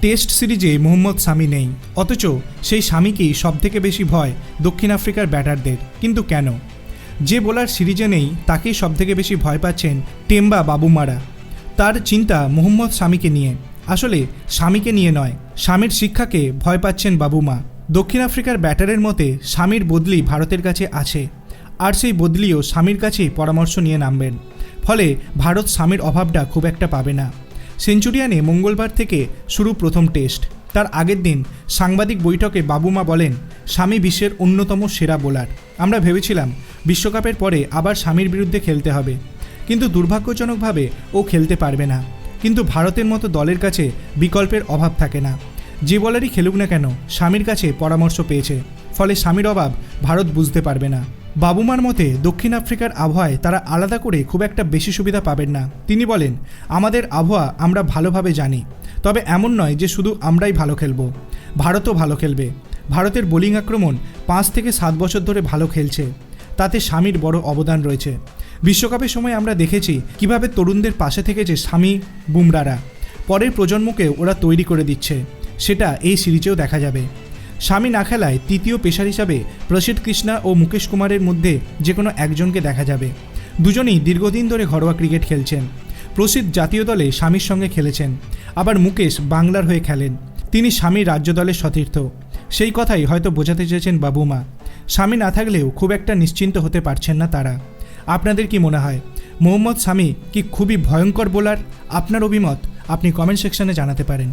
Test সিরিজে মোহাম্মদ সামি নেই। অথচ সেই স্বামীকেই সবথেকে বেশি ভয় দক্ষিণ আফ্রিকার ব্যাটারদের। কিন্তু কেন? যে বোলার সিরিজে নেই, তাকেই সবথেকে বেশি ভয় পাচ্ছেন টেম্বা বাবুমারা। তার চিন্তা মোহাম্মদ স্বামীকে নিয়ে। আসলে স্বামীকে নিয়ে নয় স্বামীর শিক্ষাকে ভয় পাচ্ছেন বাবুমা। দক্ষিণ আফ্রিকার ব্যাটারের মতে স্বামীর বদলি ভারতের কাছে আছে। আর সেই বদলিও স্বামীর কাছেই পরামর্শ নিয়ে নামবেন। ফলে ভারত স্বামীর অভাবটা খুব একটা পাবে না। সেঞ্চুরিয়ানে মঙ্গলবার থেকে শুরু প্রথম টেস্ট। তার আগের দিন সাংবাদিক বৈঠকে বাবুমা বলেন, স্বামী বিশ্বের অন্যতম সেরা বোলার। আমরা ভেবেছিলাম বিশ্বকাপের পরে আবার স্বামীর বিরুদ্ধে খেলতে হবে। কিন্তু দুর্ভাগ্যজনকভাবে ও খেলতে পারবে না। কিন্তু ভারতের মতো দলের কাছে বিকল্পের অভাব থাকে না। যে বলারই খেলুক না কেন, স্বামীর কাছে পরামর্শ পেয়েছে। ফলে স্বামীর অভাব ভারত বুঝতে পারবে না। বাবুমার মতে দক্ষিণ আফ্রিকার আবহাওয়ায় তারা আলাদা করে খুব একটা বেশি সুবিধা পাবেন না। তিনি বলেন, আমাদের আবহাওয়া আমরা ভালোভাবে জানি, তবে এমন নয় যে শুধু আমরাই ভালো খেলব। ভারতও ভালো খেলবে। ভারতের বোলিং আক্রমণ পাঁচ থেকে সাত বছর ধরে ভালো খেলছে। তাতে স্বামীর বড় অবদান রয়েছে। বিশ্বকাপের সময় আমরা দেখেছি কীভাবে তরুণদের পাশে থেকেছে স্বামী বুমরারা পরের প্রজন্মকে ওরা তৈরি করে দিচ্ছে। সেটা এই সিরিজেও দেখা যাবে। স্বামী না খেলায় তৃতীয় পেশার হিসাবে প্রসিদ্ধ কৃষ্ণা ও মুকেশ কুমারের মধ্যে যে কোনো একজনকে দেখা যাবে। দুজনেই দীর্ঘদিন ধরে ঘরোয়া ক্রিকেট খেলছেন। প্রসিদ্ধ জাতীয় দলে স্বামীর সঙ্গে খেলেছেন। আবার মুকেশ বাংলার হয়ে খেলেন। তিনি স্বামী রাজ্য দলের সতীর্থ। সেই কথাই হয়তো বোঝাতে চেয়েছেন বাবুমা। স্বামী না থাকলেও খুব একটা নিশ্চিন্ত হতে পারছেন না তারা। আপনাদের কি মনে হয়? মোহাম্মদ স্বামী কি খুবই ভয়ঙ্কর বোলার? আপনার অভিমত আপনি কমেন্ট সেকশনে জানাতে পারেন।